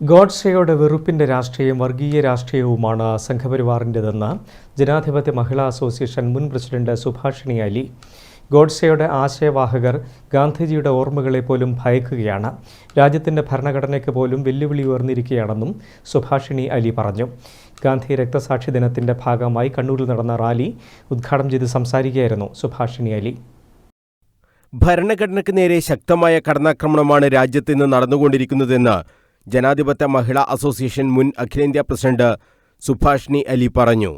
ഗോഡ്സെയുടെ വെറുപ്പിന്റെ രാഷ്ട്രീയം വർഗീയ രാഷ്ട്രീയവുമാണ് സംഘപരിവാറിന്റെതെന്ന് ജനാധിപത്യ മഹിളാ അസോസിയേഷൻ മുൻ പ്രസിഡന്റ് സുഭാഷിണി അലി. ഗോഡ്സെയുടെ ആശയവാഹകർ ഗാന്ധിജിയുടെ ഓർമ്മകളെ പോലും ഭയക്കുകയാണ്. രാജ്യത്തിന്റെ ഭരണഘടനയ്ക്ക് പോലും വെല്ലുവിളി ഉയർന്നിരിക്കുകയാണെന്നും സുഭാഷിണി അലി പറഞ്ഞു. ഗാന്ധി രക്തസാക്ഷി ദിനത്തിന്റെ ഭാഗമായി കണ്ണൂരിൽ നടന്ന റാലി ഉദ്ഘാടനം ചെയ്ത് സംസാരിക്കുകയായിരുന്നു സുഭാഷിണി അലി. ഭരണഘടനയ്ക്ക് നേരെ ശക്തമായ കടന്നാക്രമണമാണ് രാജ്യത്ത് ഇന്ന് നടന്നുകൊണ്ടിരിക്കുന്നതെന്ന് ജനാധിപത്യ മഹിളാ അസോസിയേഷൻ മുൻ അഖിലേന്ത്യാ പ്രസിഡന്റ് സുഭാഷിണി അലി പറഞ്ഞു.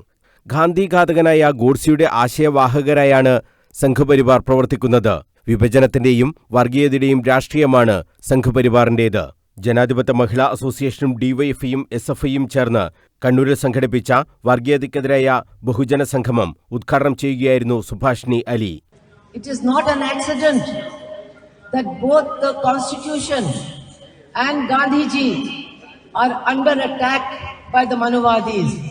ഗാന്ധിഘാതകനായ ഗോഡ്സിയുടെ ആശയവാഹകരായാണ് സംഘപരിവാർ പ്രവർത്തിക്കുന്നത്. വിഭജനത്തിന്റെയും വർഗീയതയുടെയും രാഷ്ട്രീയമാണ് സംഘപരിവാറിന്റേത്. ജനാധിപത്യ മഹിളാ അസോസിയേഷനും ഡിവൈഎഫ്ഐയും എസ് എഫ് ഐയും ചേർന്ന് കണ്ണൂരിൽ സംഘടിപ്പിച്ച വർഗീയതയ്ക്കെതിരായ ബഹുജന സംഗമം ഉദ്ഘാടനം ചെയ്യുകയായിരുന്നു Subhashini Ali. It is not an accident that both the and Gandhiji are under attack by the Manuvadis.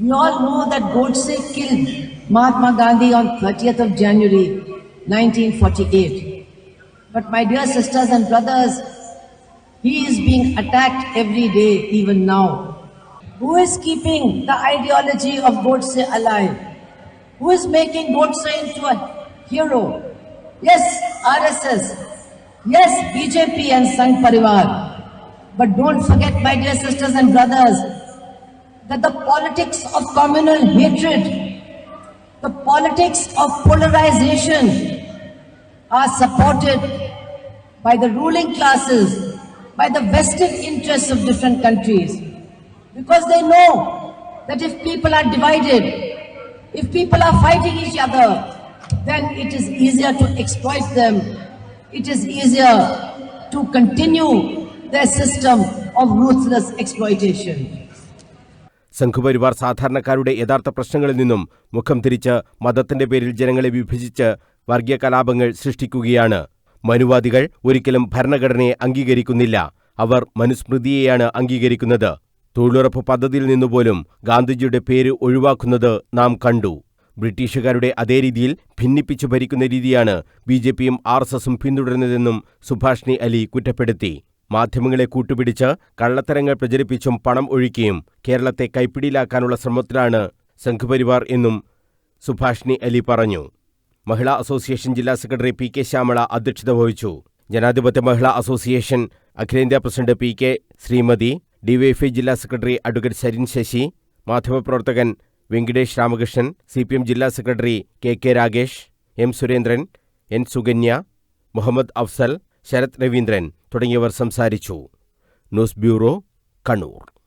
We all know that Godse killed Mahatma Gandhi on 30th of January 1948. But my dear sisters and brothers, he is being attacked every day, even now. Who is keeping the ideology of Godse alive? Who is making Godse into a hero? Yes, RSS. Yes, BJP and Sangh Parivar. But don't forget, my dear sisters and brothers, that the politics of communal hatred, the politics of polarization are supported by the ruling classes, by the vested interests of different countries. Because they know that if people are divided, if people are fighting each other, then it is easier to exploit them. It is easier to continue their system of ruthless exploitation. Sangh Parivar സാധാരണക്കാരുടെ യഥാർത്ഥ പ്രശ്നങ്ങളിൽ നിന്നും മുഖം തിരിച്ച് മതത്തിന്റെ പേരിൽ ജനങ്ങളെ വിഭജിച്ച് വർഗീയ കലാപങ്ങൾ സൃഷ്ടിക്കുകയാണ്. മനുവാദികൾ ഒരിക്കലും ഭരണഘടനയെ അംഗീകരിക്കുന്നില്ല. അവർ മനുസ്മൃതിയെയാണ് അംഗീകരിക്കുന്നത്. തൊഴിലുറപ്പ് പദ്ധതിയിൽ നിന്നുപോലും ഗാന്ധിജിയുടെ പേര് ഒഴിവാക്കുന്നത് നാം കണ്ടു. ബ്രിട്ടീഷുകാരുടെ അതേ രീതിയിൽ ഭിന്നിപ്പിച്ചു ഭരിക്കുന്ന രീതിയാണ് ബി ജെ പിയും ആർ എസ് എസും പിന്തുടരുന്നതെന്നും സുഭാഷ്ണി അലി കുറ്റപ്പെടുത്തി. മാധ്യമങ്ങളെ കൂട്ടുപിടിച്ച് കള്ളത്തരങ്ങൾ പ്രചരിപ്പിച്ചും പണം ഒഴുക്കിയും കേരളത്തെ കൈപ്പിടിയിലാക്കാനുള്ള ശ്രമത്തിലാണ് സംഘപരിവാർ എന്നും സുഭാഷ്ണി അലി പറഞ്ഞു. മഹിളാ അസോസിയേഷൻ ജില്ലാ സെക്രട്ടറി പി കെ ശ്യാമള അധ്യക്ഷത വഹിച്ചു. ജനാധിപത്യ മഹിളാ അസോസിയേഷൻ അഖിലേന്ത്യാ president P K Sreemathi DYFI ജില്ലാ സെക്രട്ടറി അഡ്വക്കേറ്റ് സരിൻ ശശി മാധ്യമപ്രവർത്തകൻ Venkitesh Ramakrishnan C P M ജില്ലാ secretary K K Ragesh M Surendran N Sukanya Muhammad Afzal Sarath Raveendran തുടങ്ങിയവർ സംസാരിച്ചു. News bureau Kannur.